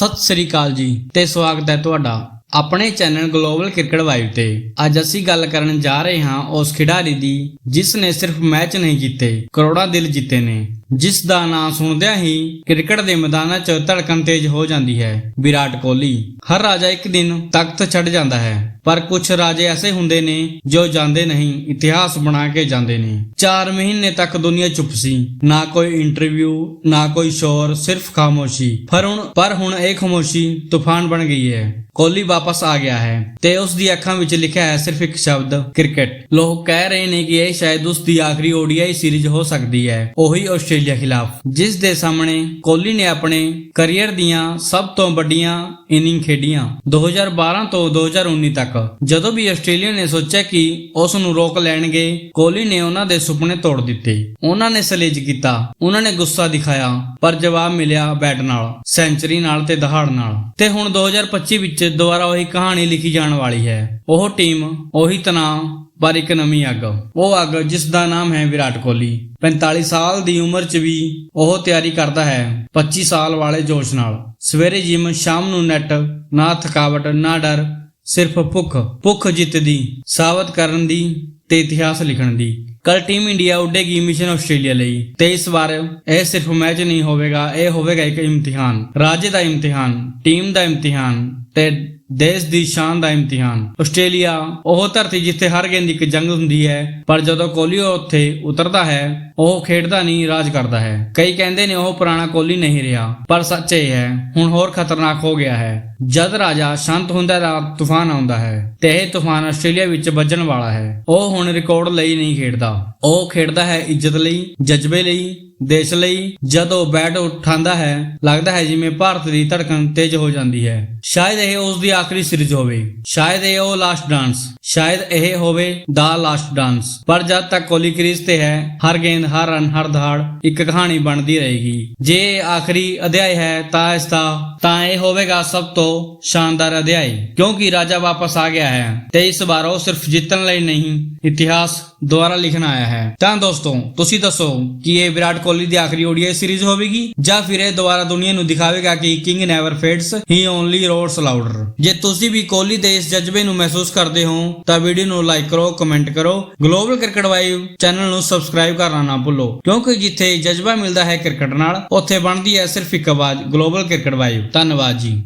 ਸਤਿ ਸ੍ਰੀ ਅਕਾਲ ਜੀ ਤੇ ਸਵਾਗਤ ਹੈ ਤੁਹਾਡਾ ਆਪਣੇ ਚੈਨਲ ਗਲੋਬਲ ਕ੍ਰਿਕਟ ਵਾਈਵ ਤੇ। ਅੱਜ ਅਸੀਂ ਗੱਲ ਕਰਨ ਜਾ ਰਹੇ ਹਾਂ ਉਸ ਖਿਡਾਰੀ ਦੀ, ਜਿਸ ਨੇ ਸਿਰਫ ਮੈਚ ਨਹੀਂ ਜਿੱਤੇ, ਕਰੋੜਾਂ ਦਿਲ ਜਿੱਤੇ ਨੇ। ਜਿਸ ਦਾ ਨਾਂ ਸੁਣਦਿਆਂ ਹੀ ਕ੍ਰਿਕਟ ਦੇ ਮੈਦਾਨਾਂ 'ਚ ਧੜਕਣ ਤੇਜ਼ ਹੋ ਜਾਂਦੀ ਹੈ। ਵਿਰਾਟ ਕੋਹਲੀ, ਹਰ ਰਾਜਾ ਇੱਕ ਦਿਨ ਤਖਤ ਛੱਡ ਜਾਂਦਾ ਹੈ, ਪਰ ਕੁਝ ਰਾਜੇ ਐਸੇ ਹੁੰਦੇ ਨੇ ਜੋ ਜਾਂਦੇ ਨਹੀਂ, ਇਤਿਹਾਸ ਬਣਾ ਕੇ ਜਾਂਦੇ ਨੇ। 4 ਮਹੀਨੇ ਤੱਕ ਦੁਨੀਆ ਚੁੱਪ ਸੀ, ਨਾ ਕੋਈ ਇੰਟਰਵਿਊ ਨਾ ਕੋਈ ਸ਼ੋਰ, ਸਿਰਫ ਖਾਮੋਸ਼ੀ। ਪਰ ਹੁਣ ਪਰ ਹੁਣ ਇਹ ਖਾਮੋਸ਼ੀ ਤੂਫਾਨ ਬਣ ਗਈ ਹੈ। ਕੋਹਲੀ ਵਾਪਸ ਆ ਗਿਆ ਹੈ ਤੇ ਉਸ ਦੀ ਅੱਖਾਂ ਵਿੱਚ ਲਿਖਿਆ ਹੈ ਸਿਰਫ ਇੱਕ ਸ਼ਬਦ, ਕ੍ਰਿਕਟ। ਲੋਕ ਕਹਿ ਰਹੇ ਨੇ ਕਿ ਇਹ ਸ਼ਾਇਦ ਉਸ ਦੀ ਆਖਰੀ ਓਡੀਆਈ ਸੀਰੀਜ਼ ਹੋ ਸਕਦੀ ਹੈ। ਉਹੀ ਆਸਟ੍ਰੇਲੀਆ ਖਿਲਾਫ। ਜਿਸ ਦੇ ਸਾਹਮਣੇ ਕੋਹਲੀ ਨੇ ਆਪਣੇ ਕੈਰੀਅਰ ਦੀਆਂ ਸਭ ਤੋਂ ਵੱਡੀਆਂ ਇਨਿੰਗ ਖੇਡੀਆਂ 2012 ਤੋਂ 2019 ਤੱਕ। ਜਦੋਂ ਵੀ ਆਸਟ੍ਰੇਲੀਆ ਨੇ ਸੋਚਿਆ ਕਿ ਉਸ ਨੂੰ ਰੋਕ ਲੈਣਗੇ, ਕੋਹਲੀ ਨੇ ਉਹਨਾਂ ਦੇ ਸੁਪਨੇ ਤੋੜ ਦਿੱਤੇ। ਉਹਨਾਂ ਨੇ ਸਲੇਜ ਕੀਤਾ, ਉਹਨਾਂ ਨੇ ਗੁੱਸਾ ਦਿਖਾਇਆ, ਪਰ ਜਵਾਬ ਮਿਲਿਆ ਬੈਟ ਨਾਲ, ਸੈਂਚਰੀ ਨਾਲ ਤੇ ਦਹਾੜ ਨਾਲ। ਤੇ ਹੁਣ 2025 ਵਿੱਚ ਦੁਬਾਰਾ ਉਹੀ ਕਹਾਣੀ ਲਿਖੀ ਜਾਣ ਵਾਲੀ ਹੈ। ਉਹ ਟੀਮ ਉਹੀ ਤਣਾਅ ਪਰ ਇੱਕ ਨਵੀਂ ਅੱਗ। ਉਹ ਅੱਗ ਜਿਸ ਦਾ ਨਾਮ ਹੈ ਵਿਰਾਟ ਕੋਹਲੀ। 45 ਸਾਲ ਦੀ ਉਮਰ 'ਚ ਵੀ ਉਹ ਤਿਆਰੀ ਕਰਦਾ ਹੈ। 25 ਸਾਲ ਵਾਲੇ ਜੋਸ਼ ਨਾਲ। ਸਵੇਰੇ ਜਿਮ, ਸ਼ਾਮ ਨੂੰ ਨੈਟ। ਨਾ ਥਕਾਵਟ, ਨਾ ਡਰ। ਸਿਰਫ ਭੁੱਖ। ਭੁੱਖ ਜਿੱਤ ਦੀ ਸਾਬਤ ਕਰਨ ਦੀ ਤੇ ਇਤਿਹਾਸ ਲਿਖਣ ਦੀ। ਕੱਲ ਟੀਮ ਇੰਡੀਆ ਉੱਡੇਗੀ ਮਿਸ਼ਨ ਆਸਟ੍ਰੇਲੀਆ ਲਈ। ਤੇ ਇਸ ਵਾਰ ਇਹ ਸਿਰਫ ਮੈਚ ਨਹੀਂ ਹੋਵੇਗਾ, ਇਹ ਹੋਵੇਗਾ ਇੱਕ ਇਮਤਿਹਾਨ। ਰਾਜ ਦਾ ਇਮਤਿਹਾਨ, ਟੀਮ ਦਾ ਇਮਤਿਹਾਨ ਤੇ ਦੇਸ਼ ਦੀ ਸ਼ਾਨ ਦਾ ਇਮਤਿਹਾਨ। ਆਸਟ੍ਰੇਲੀਆ ਉਹ ਧਰਤੀ ਜਿੱਥੇ ਹਰ ਗੇਂਦ ਇੱਕ ਜੰਗ ਹੁੰਦੀ ਹੈ, ਪਰ ਜਦੋਂ ਕੋਹਲੀ ਉੱਥੇ ਉਤਰਦਾ ਹੈ, ਉਹ ਖੇਡਦਾ ਨਹੀਂ, ਰਾਜ ਕਰਦਾ ਹੈ। ਕਈ ਕਹਿੰਦੇ ਨੇ ਉਹ ਪੁਰਾਣਾ ਕੋਹਲੀ ਨਹੀਂ ਰਿਹਾ, ਪਰ ਸੱਚ ਇਹ ਹੈ, ਹੁਣ ਹੋਰ ਖਤਰਨਾਕ ਹੋ ਗਿਆ ਹੈ। ਜਦ ਰਾਜਾ ਸ਼ਾਂਤ ਹੁੰਦਾ ਤਾਂ ਤੂਫਾਨ ਆਉਂਦਾ ਹੈ, ਤੇ ਇਹ ਤੂਫਾਨ ਆਸਟ੍ਰੇਲੀਆ ਵਿੱਚ ਵੱਜਣ ਵਾਲਾ ਹੈ। ਉਹ ਹੁਣ ਰਿਕਾਰਡ ਲਈ ਨਹੀਂ ਖੇਡਦਾ। ਉਹ ਖੇਡਦਾ ਹੈ ਇੱਜ਼ਤ ਲਈ, ਜਜ਼ਬੇ ਲਈ, ਦੇਸ਼ ਲਈ। ਜਦੋਂ ਬੈਟ ਉਠਾਉਂਦਾ ਹੈ, ਲੱਗਦਾ ਹੈ ਜਿਵੇਂ ਭਾਰਤ ਦੀ ਧੜਕਣ ਤੇਜ਼ ਹੋ ਜਾਂਦੀ ਹੈ। ਸ਼ਾਇਦ ਇਹ ਉਸ ਦੀ ਆਖਰੀ ਸੀਰੀਜ਼ ਹੋਵੇ। ਸ਼ਾਇਦ ਇਹ ਉਹ ਲਾਸਟ ਡਾਂਸ ਸ਼ਾਇਦ ਇਹ ਹੋਵੇ ਦਾ ਲਾਸਟ ਡਾਂਸ ਪਰ ਜਦ ਤੱਕ ਕੋਹਲੀ ਕ੍ਰੀਜ਼ ਤੇ ਹੈ, ਹਰ ਗੇਂਦ, ਹਰ ਰਨ ਹਰ ਦਹਾੜ ਇੱਕ ਕਹਾਣੀ ਬਣਦੀ ਰਹੇਗੀ। ਜੇ ਇਹ ਆਖਰੀ ਅਧਿਆਇ ਹੈ, ਤਾਂ ਇਸ ਦਾ ਤਾਂ ਇਹ ਹੋਵੇਗਾ ਸਭ ਤੋਂ ਸ਼ਾਨਦਾਰ ਅਧਿਆਇ। ਕਿਉਂਕਿ ਰਾਜਾ ਵਾਪਸ ਆ ਗਿਆ ਹੈ ਤੇ ਇਸ ਵਾਰ ਉਹ ਸਿਰਫ ਜਿੱਤਣ ਲਈ ਨਹੀਂ, ਇਤਿਹਾਸ ਦੁਆਰਾ ਲਿਖਣ ਆਇਆ ਹੈ। ਤਾਂ ਦੋਸਤੋ, ਤੁਸੀਂ ਦੱਸੋ ਕਿ ਇਹ ਵਿਰਾਟ ਕੋਹਲੀ ਦੀ ਆਖਰੀ ODI ਸੀਰੀਜ਼ ਹੋਵੇਗੀ ਜਾਂ ਫਿਰ ਇਹ ਦੁਬਾਰਾ ਦੁਨੀਆ ਨੂੰ ਦਿਖਾਵੇਗਾ ਕਿ king never fades he only roars louder ਜੇ ਤੁਸੀਂ ਵੀ ਕੋਹਲੀ ਦੇ ਇਸ ਜਜ਼ਬੇ ਨੂੰ ਮਹਿਸੂਸ ਕਰਦੇ ਹੋ, ਤਾਂ ਵੀਡੀਓ ਨੂੰ ਲਾਈਕ ਕਰੋ, ਕਮੈਂਟ ਕਰੋ। ਗਲੋਬਲ ਕ੍ਰਿਕਟ ਵਾਈਵ ਚੈਨਲ ਨੂੰ ਸਬਸਕ੍ਰਾਈਬ ਕਰਨਾ ਨਾ ਭੁੱਲੋ, ਕਿਉਂਕਿ ਜਿੱਥੇ ਜਜ਼ਬਾ ਮਿਲਦਾ ਹੈ ਕ੍ਰਿਕਟ ਨਾਲ, ਉੱਥੇ ਬਣਦੀ ਹੈ ਸਿਰਫ ਇੱਕ ਆਵਾਜ਼ ਗਲੋਬਲ ਕ੍ਰਿਕਟ ਵਾਈਵ ਧੰਨਵਾਦ ਜੀ।